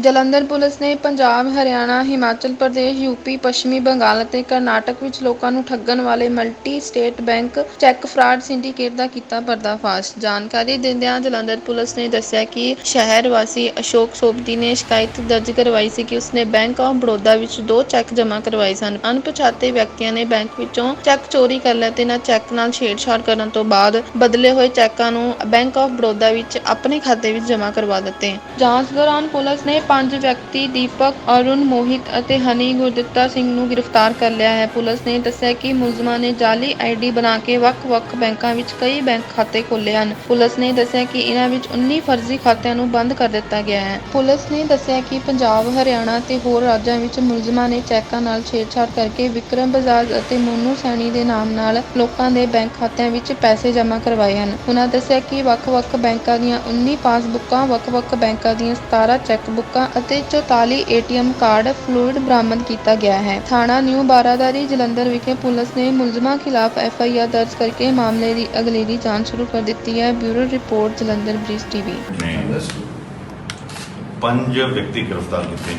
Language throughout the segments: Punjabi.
ਜਲੰਧਰ ਪੁਲਿਸ ਨੇ ਪੰਜਾਬ, ਹਰਿਆਣਾ, ਹਿਮਾਚਲ ਪ੍ਰਦੇਸ਼, ਯੂਪੀ, ਪੱਛਮੀ ਬੰਗਾਲ ਅਤੇ ਕਰਨਾਟਕ ਵਿੱਚ ਲੋਕਾਂ ਨੂੰ ਠੱਗਣ ਵਾਲੇ multi state bank cheque fraud syndicate ਦਾ ਕੀਤਾ ਪਰਦਾਫਾਸ਼। ਜਾਣਕਾਰੀ ਦਿੰਦਿਆਂ ਜਲੰਧਰ ਪੁਲਿਸ ਨੇ ਦੱਸਿਆ ਕਿ ਸ਼ਹਿਰ ਵਾਸੀ ਅਸ਼ੋਕ ਸੋਪਦੀ ਨੇ ਸ਼ਿਕਾਇਤ ਦਰਜ ਕਰਵਾਈ ਸੀ ਕਿ ਉਸਨੇ ਬੈਂਕ ਆਫ ਬੜੌਦਾ ਵਿੱਚ ਦੋ ਚੈੱਕ ਜਮ੍ਹਾਂ ਕਰਵਾਏ ਸਨ। ਅਣਪਛਾਤੇ ਵਿਅਕਤੀਆਂ ਨੇ ਬੈਂਕ ਵਿੱਚੋਂ ਚੈੱਕ ਚੋਰੀ ਕਰ ਲਏ ਤੇ ਇਹਨਾਂ ਚੈੱਕ ਨਾਲ ਛੇੜਛਾੜ ਕਰਨ ਤੋਂ ਬਾਅਦ ਬਦਲੇ ਹੋਏ ਚੈੱਕਾਂ ਨੂੰ ਬੈਂਕ ਆਫ ਬੜੌਦਾ ਵਿੱਚ ਆਪਣੇ ਖਾਤੇ ਵਿੱਚ ਜਮ੍ਹਾਂ ਕਰਵਾ ਦਿੱਤੇ। ਜਾਂਚ ਦੌਰਾਨ ਪੁਲਿਸ ਨੇ ਪੰਜ ਵਿਅਕਤੀ ਦੀਪਕ, ਅਰੁਣ, ਮੋਹਿਤ ਅਤੇ ਹਨੀ ਗੁਰਦਿੱਤਾ ਸਿੰਘ ਨੂੰ ਗ੍ਰਿਫਤਾਰ ਕਰ ਲਿਆ ਹੈ। ਪੁਲਿਸ ਨੇ ਦੱਸਿਆ ਕਿ ਮੁਲਜ਼ਮਾਂ ਨੇ ਜਾਅਲੀ ਆਈਡੀ ਬਣਾ ਕੇ ਵੱਖ-ਵੱਖ ਬੈਂਕਾਂ ਵਿੱਚ ਕਈ ਬੈਂਕ ਖਾਤੇ ਖੋਲ੍ਹੇ ਹਨ। ਪੁਲਿਸ ਨੇ ਦੱਸਿਆ ਕਿ ਇਨ੍ਹਾਂ ਵਿੱਚ ਉੱਨੀ ਫਰਜ਼ੀ ਖਾਤਿਆਂ ਨੂੰ ਬੰਦ ਕਰ ਦਿੱਤਾ ਗਿਆ ਹੈ। ਪੁਲਿਸ ਨੇ ਦੱਸਿਆ ਕਿ ਪੰਜਾਬ, ਹਰਿਆਣਾ ਤੇ ਹੋਰ ਰਾਜਾਂ ਵਿੱਚ ਮੁਲਜ਼ਮਾਂ ਨੇ ਚੈੱਕਾਂ ਨਾਲ ਛੇੜਛਾੜ ਕਰਕੇ ਵਿਕਰਮ ਬਜਾਜ ਅਤੇ ਮੋਨੂ ਸੈਣੀ ਦੇ ਨਾਮ ਨਾਲ ਲੋਕਾਂ ਦੇ ਬੈਂਕ ਖਾਤਿਆਂ ਵਿੱਚ ਪੈਸੇ ਜਮ੍ਹਾਂ ਕਰਵਾਏ ਹਨ। ਉਨ੍ਹਾਂ ਦੱਸਿਆ ਕਿ ਵੱਖ-ਵੱਖ ਬੈਂਕਾਂ ਦੀਆਂ ਉੱਨੀ ਪਾਸਬੁੱਕਾਂ, ਵੱਖ-ਵੱਖ ਬੈਂਕਾਂ ਦੀਆਂ ਸਤਾਰਾਂ ਚੈੱਕ ਬੁੱਕਾਂ ਅਤੇ ਚੌਤਾਲੀ ਏਟੀਐਮ ਕਾਰਡ ਫਲੂਇਡ ਬਰਾਮਦ ਕੀਤਾ ਗਿਆ ਹੈ। ਥਾਣਾ ਨਿਊ ਬਾਰਾਦਰੀ, ਜਲੰਧਰ ਵਿਖੇ ਪੁਲਿਸ ਨੇ ਮੁਲਜ਼ਮਾਂ ਖਿਲਾਫ ਐਫ ਆਈ ਆਰ ਦਰਜ ਕਰਕੇ ਮਾਮਲੇ ਦੀ ਅਗਲੇਰੀ ਜਾਂਚ ਸ਼ੁਰੂ ਕਰ ਦਿੱਤੀ ਹੈ। Bureau report Jalandhar Brij TV. ਨੇ ਪੰਜ ਵਿਅਕਤੀ ਗ੍ਰਿਫਤਾਰ ਕੀਤੇ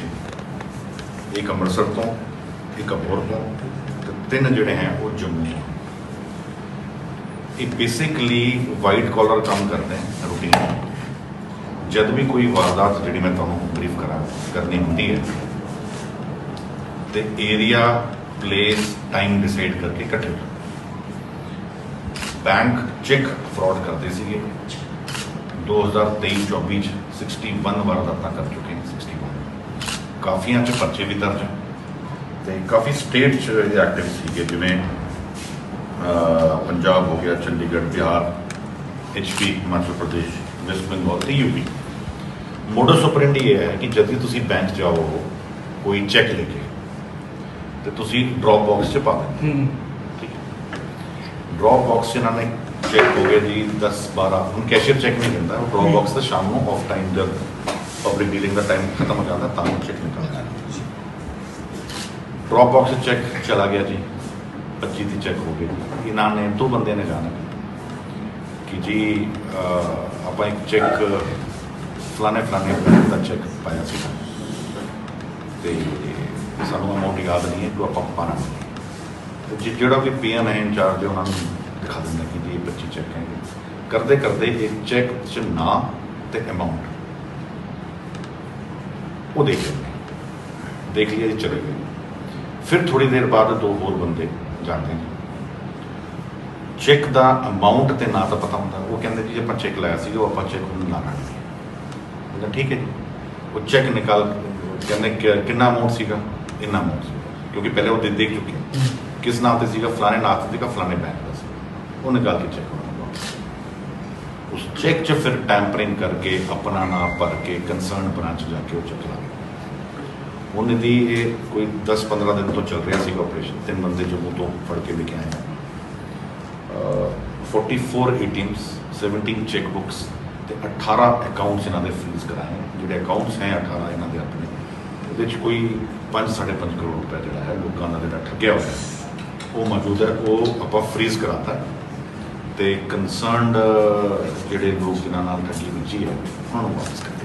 ਇੱਕ ਅੰਮ੍ਰਿਤਸਰ ਤੋਂ ਇੱਕ ਅਬੋਹਰ ਤੋਂ ਤੇ ਤਿੰਨ ਜਿਹੜੇ ਹੈ ਉਹ ਜੰਮੂ ਤੋਂ ਇਹ ਬੇਸਿਕਲੀ ਵਾਈਟ ਕਾਲਰ ਕੰਮ ਕਰਦੇ ਹੈ ਰੂਟੀਨ ਜਦ ਵੀ ਕੋਈ ਵਾਰਦਾਤ ਜਿਹੜੀ ਮੈਂ ਤੁਹਾਨੂੰ ਬਰੀਫ ਕਰਾਂ, ਕਰਨੀ ਹੁੰਦੀ ਹੈ, ਤੇ ਏਰੀਆ ਪਲੇਸ ਟਾਈਮ ਡਿਸਾਈਡ ਕਰਕੇ ਇਕੱਠੇ। ਹੋ ਬੈਂਕ ਚੈੱਕ ਫਰਾਡ ਕਰਦੇ ਸੀਗੇ। 2023-24 ਚ 61 ਵਾਰਦਾਤਾਂ ਕਰ ਚੁੱਕੇ ਨੇ 61 ਕਾਫੀਆਂ ਚ ਪਰਚੇ ਵੀ ਦਰਜ ਹੈ ਤੇ ਕਾਫੀ ਸਟੇਟ ਚ ਇਹ ਐਕਟਿਵ ਸੀਗੇ, ਜਿਵੇਂ ਪੰਜਾਬ ਹੋ ਗਿਆ, ਚੰਡੀਗੜ੍ਹ, ਬਿਹਾਰ ਐਚਪੀ ਹਿਮਾਚਲ ਪ੍ਰਦੇਸ਼ ਵੈਸਟ ਬੰਗਾਲ ਤੇ ਯੂਪੀ ਮੋਡਸ ਆਪਰੈਂਡੀ ਇਹ ਹੈ ਕਿ ਜਦ ਵੀ ਤੁਸੀਂ ਬੈਂਕ ਜਾਓ ਕੋਈ ਚੈੱਕ ਲੈ ਕੇ ਤੇ ਤੁਸੀਂ ਡ੍ਰੌਪ ਬਾਕਸ 'ਚ ਪਾ ਦਿੰਦੇ ਠੀਕ ਹੈ। ਡ੍ਰੌਪ ਬਾਕਸ 'ਚ ਇਹਨਾਂ ਨੇ ਚੈੱਕ ਹੋ ਗਏ ਜੀ 10 12 ਹੁਣ ਕੈਸ਼ੀਅਰ ਚੈੱਕ ਨਹੀਂ ਦਿੰਦਾ ਉਹ ਡ੍ਰੌਪ ਬਾਕਸ ਤੇ ਸ਼ਾਮ ਨੂੰ ਆਫ ਟਾਈਮ ਜਦ ਪਬਲਿਕ ਡੀਲਿੰਗ ਦਾ ਟਾਈਮ ਖਤਮ ਹੋ ਜਾਂਦਾ ਤਾਂ ਉਹ ਚੈੱਕ ਨਿਕਲਦਾ। ਡ੍ਰੌਪ ਬਾਕਸ 'ਚ ਚੈੱਕ ਚਲਾ ਗਿਆ ਜੀ 25 ਦੀ ਚੈੱਕ ਹੋ ਗਈ ਇਹਨਾਂ ਨੇ ਦੋ ਬੰਦੇ ਨੇ ਜਾਣਾ। ਕਿ ਜੀ ਆਪਾਂ ਇੱਕ ਚੈੱਕ ਫਲਾਣੇ ਫਲਾਣੇ ਬੈਂਕ ਦਾ ਚੈੱਕ ਪਾਇਆ ਸੀ ਤੇ ਸਾਨੂੰ ਅਮਾਉਂਟ ਯਾਦ ਨਹੀਂ ਹੈ ਕਿ ਆਪਾਂ ਪਾਣਾ ਤੇ ਜਿ- ਜਿਹੜਾ ਵੀ ਪੀਐਨ ਹੈ ਇੰਚਾਰਜ, ਉਹਨਾਂ ਨੂੰ ਦਿਖਾ ਦਿੰਦਾ ਕਿ ਜੀ ਇਹ 25 ਚੈੱਕ ਹੈ ਕਰਦੇ ਕਰਦੇ ਇਹ ਚੈੱਕ 'ਚ ਨਾਂ ਤੇ ਅਮਾਉਂਟ ਉਹ ਦੇਖ ਲੈਂਦੇ ਦੇਖ ਲਿਆ ਜੀ ਚਲੇ ਗਏ। ਫਿਰ ਥੋੜੀ ਦੇਰ ਬਾਅਦ ਦੋ ਹੋਰ ਬੰਦੇ ਜਾਂਦੇ ਨੇ। ਚੈੱਕ ਦਾ ਅਮਾਉਂਟ ਤੇ ਨਾਂ ਤਾਂ ਪਤਾ ਹੁੰਦਾ। ਉਹ ਕਹਿੰਦੇ ਜੀ ਆਪਾਂ ਚੈੱਕ ਲਾਇਆ ਸੀ, ਉਹ ਆਪਾਂ ਚੈੱਕ ਨੂੰ ਨਾ ਲਾਂਗੇ। ਮੈਂ ਕਿਹਾ ਠੀਕ ਹੈ ਜੀ ਉਹ ਚੈੱਕ ਨਿਕਾਲ ਕਹਿੰਦੇ ਕਿ- ਕਿੰਨਾ ਅਮਾਉਂਟ ਸੀਗਾ ਇੰਨਾ ਅਮਾਉਂਟ ਸੀ ਕਿਉਂਕਿ ਪਹਿਲੇ ਉਹ ਦੇ ਦੇਖ ਚੁੱਕੇ ਹਾਂ। ਕਿਸ ਨਾਮ ਤੇ ਸੀਗਾ ਫਲਾਣੇ ਨਾਮ ਤੇ ਸੀਗਾ ਫਲਾਣੇ ਬੈਂਕ ਦਾ ਸੀ ਉਹ ਨਿਕਾਲ ਕੇ ਚੈੱਕ ਉਸ ਚੈੱਕ 'ਚ ਫਿਰ ਟੈਂਪਰਿੰਗ ਕਰਕੇ ਆਪਣਾ ਨਾਮ ਭਰ ਕੇ ਕੰਸਰਨ ਬ੍ਰਾਂਚ ਜਾ ਕੇ ਉਹ ਚੈੱਕ ਲਾ ਗਏ ਉਹਨੇ ਦੀ ਇਹ ਕੋਈ 10-15 ਦਿਨ ਤੋਂ ਚੱਲ ਰਿਹਾ ਸੀਗਾ ਆਪਰੇਸ਼ਨ ਤਿੰਨ ਬੰਦੇ ਜੰਮੂ ਤੋਂ ਫੜ ਕੇ ਲੈ ਕੇ ਆਏ ਆ ਅਹ 44 ATMs 17 ਚੈੱਕ ਬੁੱਕਸ ਤੇ 18 ਅਕਾਊਂਟਸ ਇਹਨਾਂ ਦੇ ਫ੍ਰੀਜ਼ ਕਰਾਏ ਜਿਹੜੇ ਅਕਾਊਂਟਸ ਹੈ 18 ਇਹਨਾਂ ਦੇ ਆਪਣੇ ਉਹਦੇ ਚ ਕੋਈ 5.5 ਕਰੋੜ ਰੁਪਏ ਜਿਹੜਾ ਹੈ ਲੋਕਾਂ ਦਾ ਜਿਹੜਾ ਠੱਗਿਆ ਹੋਇਆ ਉਹ ਮੌਜੂਦ ਹੈ। ਉਹ ਆਪਾਂ ਫ੍ਰੀਜ਼ ਕਰਾਤਾ। ਹੈ। ਤੇ ਕੰਸਰਨਡ ਜਿਹੜੇ ਲੋਕ ਜਿਨ੍ਹਾਂ ਨਾਲ ਠੱਗੀ ਵੱਜੀ ਹੈ, ਉਹਨਾਂ ਨੂੰ ਵਾਪਸ ਕਰ